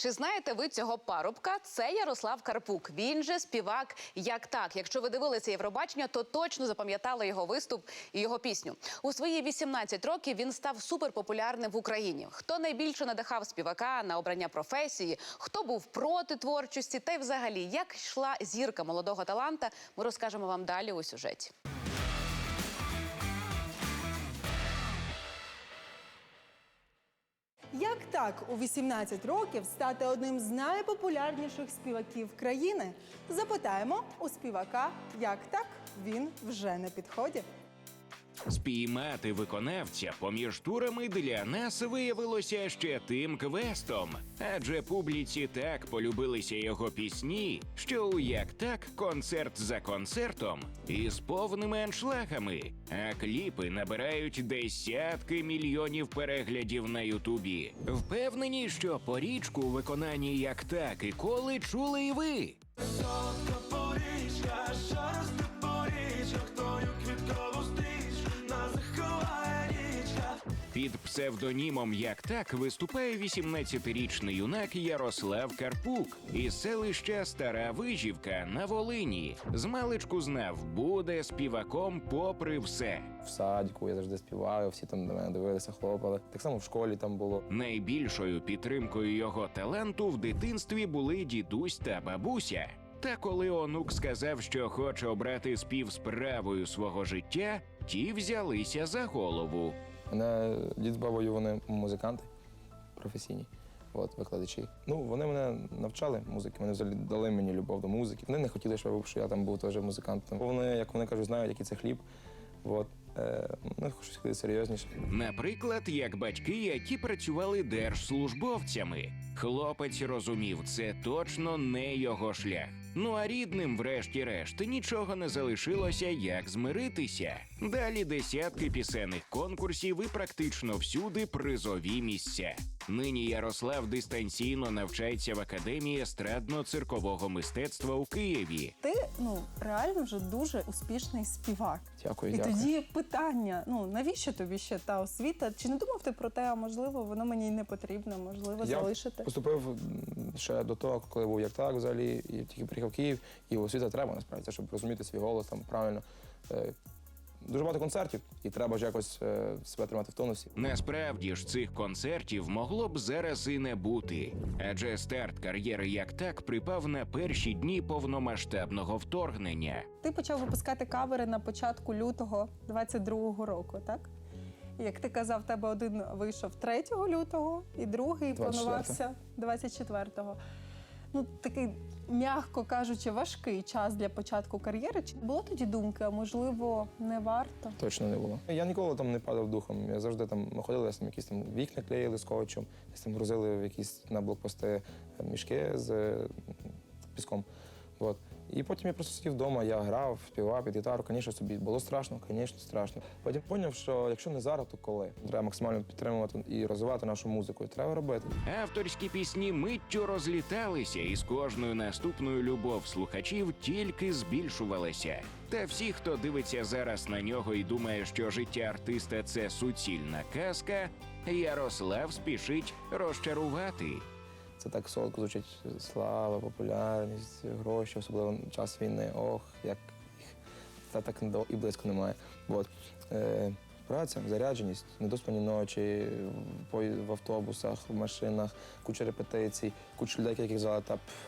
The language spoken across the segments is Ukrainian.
Чи знаєте ви цього парубка? Це Ярослав Карпук. Він же співак як так. Якщо ви дивилися Євробачення, то точно запам'ятали його виступ і його пісню. У свої 18 років він став суперпопулярним в Україні. Хто найбільше надихав співака на обрання професії, хто був проти творчості, та й взагалі як йшла зірка молодого таланта, ми розкажемо вам далі у сюжеті. Так у 18 років стати одним з найпопулярніших співаків країни? Запитаємо у співака, як так він вже на підході. Спіймати виконавця поміж турами для нас виявилося ще тим квестом, адже публіці так полюбилися його пісні, що у як так концерт за концертом із повними аншлагами, а кліпи набирають десятки мільйонів переглядів на Ютубі. Впевнені, що порічку у виконанні як так і коли чули і ви. Солодка порічка, росте порічок, твою квіткову Під псевдонімом як так виступає 18-річний юнак Ярослав Карпук із селища Стара Вижівка на Волині. Змалечку знав, буде співаком попри все. В садіку я завжди співаю, всі там до мене дивилися, хлопали. Так само в школі там було. Найбільшою підтримкою його таланту в дитинстві були дідусь та бабуся. Та коли онук сказав, що хоче обрати спів справою свого життя, ті взялися за голову. Мене дід з бабою, вони музиканти професійні, от, викладачі. Ну, вони мене навчали музики, вони взагалі дали мені любов до музики. Вони не хотіли, щоб я там був теж музикантом. Бо вони, як вони кажуть, знають, який це хліб. От, е, вони хочуть серйозніше. Наприклад, як батьки, які працювали держслужбовцями. Хлопець розумів, це точно не його шлях. Ну а рідним, врешті-решт, нічого не залишилося, як змиритися. Далі десятки пісенних конкурсів і практично всюди призові місця. Нині Ярослав дистанційно навчається в академії естрадно-циркового мистецтва у Києві. Ти ну реально вже дуже успішний співак. Дякую, І дякую. тоді питання: ну навіщо тобі ще та освіта? Чи не думав ти про те, а можливо, воно мені й не потрібно, можливо, Я залишити? поступив ще до того, коли був як так взагалі, і тільки приїхав в Київ, і освіта треба насправді, щоб розуміти свій голос там правильно. Е, Дуже багато концертів, і треба ж якось е, себе тримати в тонусі. Насправді ж цих концертів могло б зараз і не бути, адже старт кар'єри як так припав на перші дні повномасштабного вторгнення. Ти почав випускати кавери на початку лютого 22-го року, так? Як ти казав, тебе один вийшов 3 лютого, і другий 24. планувався 24-го. Ну, такий, м'яко кажучи, важкий час для початку кар'єри. Чи було тоді думки, а можливо, не варто? Точно не було. Я ніколи там не падав духом. Я завжди там ми ходили, десь там якісь там вікна клеїли скотчем, десь там грузили в якісь на блокпости е, мішки з е, піском. От. І потім я просто сидів вдома, я грав, співав під гітару. Звісно, собі було страшно, звісно, страшно. Потім зрозумів, що якщо не зараз, то коли? Треба максимально підтримувати і розвивати нашу музику. І треба робити. Авторські пісні миттю розліталися, і з кожною наступною любов слухачів тільки збільшувалася. Та всі, хто дивиться зараз на нього і думає, що життя артиста це суцільна казка, Ярослав спішить розчарувати. Це так солодко звучить слава, популярність, гроші, особливо час війни. Ох, як їх та так і близько немає. От. Е, праця, зарядженість, недоспані ночі, в, автобусах, в машинах, куча репетицій, куча людей, яких звали та пф,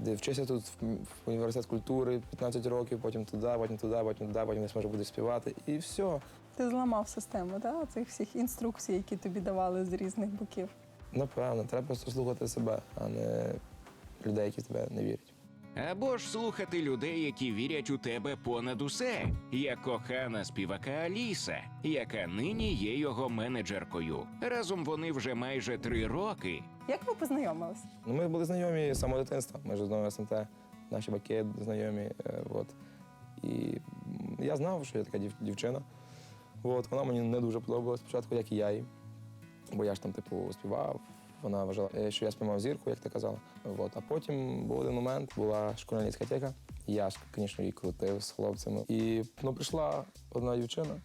вчися тут в, університет культури 15 років, потім туди, потім туди, потім туди, потім не зможе буде співати. І все. Ти зламав систему, так? Цих всіх інструкцій, які тобі давали з різних боків. Напевно, треба просто слухати себе, а не людей, які в тебе не вірять. Або ж слухати людей, які вірять у тебе понад усе, як кохана співака Аліса, яка нині є його менеджеркою. Разом вони вже майже три роки. Як ви познайомились? Ну, ми були знайомі з самого дитинства. Ми ж з СМТ, наші батьки знайомі. е, От. І я знав, що я така дів- дівчина. От. Вона мені не дуже подобалась спочатку, як і я їй. Бо я ж там, типу, співав. Вона вважала, е, що я спіймав зірку, як ти казала. От. А потім був один момент, була школьна дискотека. Я ж, звісно, її крутив з хлопцями. І ну, прийшла одна дівчина,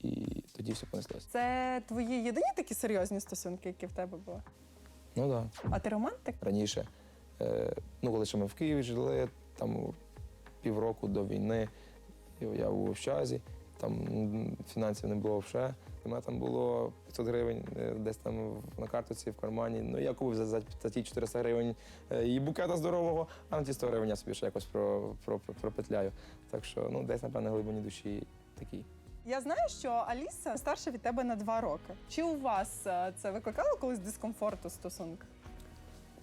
і тоді все понеслося. Це твої єдині такі серйозні стосунки, які в тебе були? Ну так. Да. А ти романтик? раніше, е, ну коли ще ми в Києві жили, там півроку до війни, я був в общазі, там фінансів не було вже. В мене там було 500 гривень е, десь там на картоці в кармані. Ну я купив за, за, за ті 400 гривень е, і букета здорового, а на ті 100 гривень я собі ще якось про, про, про, пропетляю. Так що ну, десь, напевно, глибині душі такі. Я знаю, що Аліса старша від тебе на два роки. Чи у вас е, це викликало колись дискомфорт у стосунках?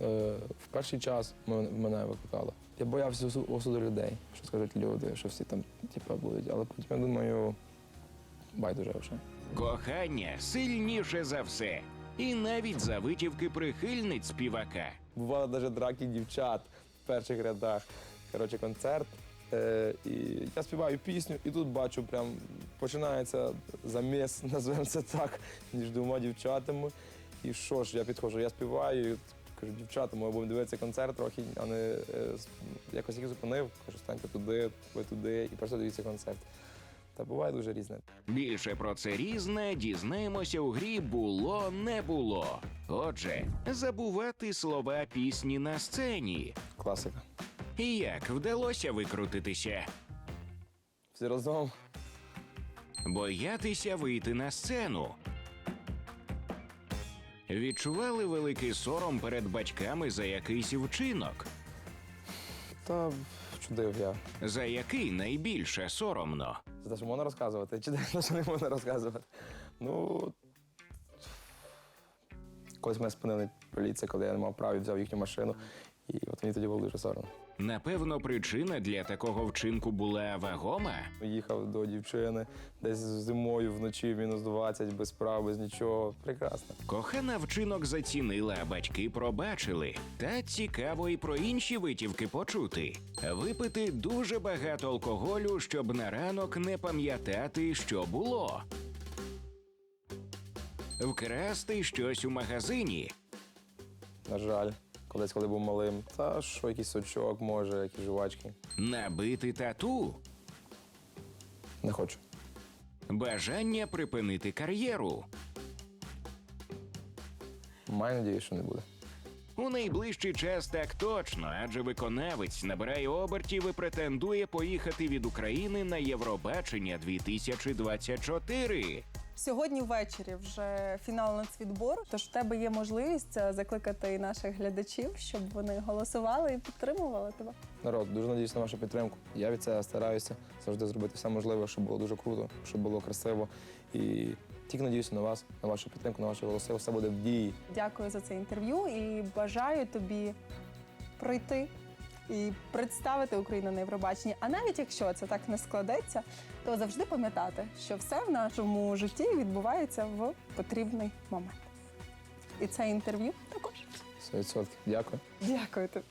Е, в перший час мене викликало. Я боявся осу- осуду людей, що скажуть люди, що всі там типу, будуть. Але потім я думаю, байдуже вже. Кохання сильніше за все. І навіть за витівки прихильниць співака. Бували навіть драки дівчат в перших рядах. Коротше, концерт. Е, і я співаю пісню, і тут бачу, прям починається заміс, називаємо це так, між двома дівчатами. І що ж, я підходжу, я співаю, і кажу, дівчата, ми будемо дивитися концерт трохи, а не е, якось їх зупинив, кажу, станьте туди, ви туди, і просто дивіться концерт. Та буває дуже різне. Більше про це різне дізнаємося у грі було не було. Отже, забувати слова пісні на сцені. Класика. І як вдалося викрутитися? Всі разом. Боятися вийти на сцену. Відчували великий сором перед батьками за якийсь вчинок, Та чудив я. за який найбільше соромно. Це те, що можна розказувати, чи те, що не можна розказувати. Ну. Колись мене спинили поліція, коли я не мав права взяв їхню машину. І от мені тоді було дуже соромно. Напевно, причина для такого вчинку була вагома. Їхав до дівчини десь зимою вночі, мінус 20, без прав, без нічого. Прекрасно. Кохана вчинок зацінила, а батьки пробачили. Та цікаво і про інші витівки почути. Випити дуже багато алкоголю, щоб на ранок не пам'ятати, що було. Вкрасти щось у магазині. На жаль, колись, коли був малим. Та що, якийсь сочок, може, якісь жувачки. Набити тату. Не хочу. Бажання припинити кар'єру. Маю надію, що не буде. У найближчий час так точно, адже виконавець набирає обертів і претендує поїхати від України на Євробачення 2024. Сьогодні ввечері вже фінал нацвідбору, тож в тебе є можливість е, закликати і наших глядачів, щоб вони голосували і підтримували тебе. Народ, дуже надіюсь на вашу підтримку. Я від цього стараюся завжди зробити все можливе, щоб було дуже круто, щоб було красиво. І тільки надіюся на вас, на вашу підтримку, на ваші голоси. Все буде в дії. Дякую за це інтерв'ю і бажаю тобі пройти і представити Україну на Євробаченні. А навіть якщо це так не складеться, то завжди пам'ятати, що все в нашому житті відбувається в потрібний момент. І це інтерв'ю також. 100%. Дякую. Дякую тобі.